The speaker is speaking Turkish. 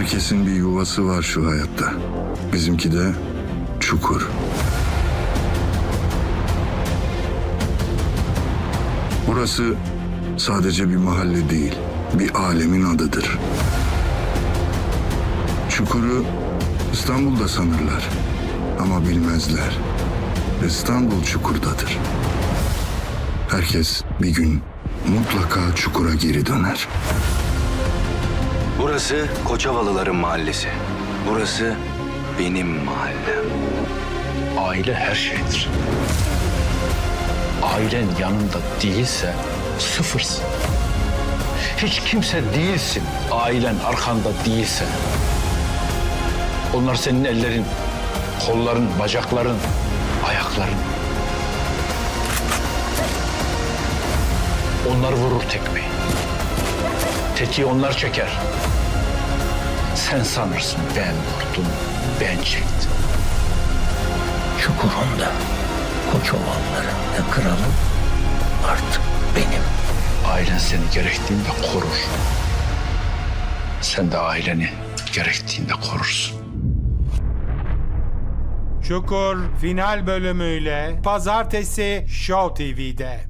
Herkesin bir yuvası var şu hayatta. Bizimki de çukur. Burası sadece bir mahalle değil, bir alemin adıdır. Çukuru İstanbul'da sanırlar ama bilmezler. İstanbul çukurdadır. Herkes bir gün mutlaka çukura geri döner. Burası Koçavalıların mahallesi. Burası benim mahallem. Aile her şeydir. Ailen yanında değilse sıfırsın. Hiç kimse değilsin. Ailen arkanda değilse. Onlar senin ellerin, kolların, bacakların, ayakların. Onlar vurur tekmeyi. Tetiği onlar çeker. Sen sanırsın ben vurdum, ben çektim. Çukurunda Koçovalların ve kralım artık benim. Ailen seni gerektiğinde korur. Sen de aileni gerektiğinde korursun. Çukur final bölümüyle Pazartesi Show TV'de.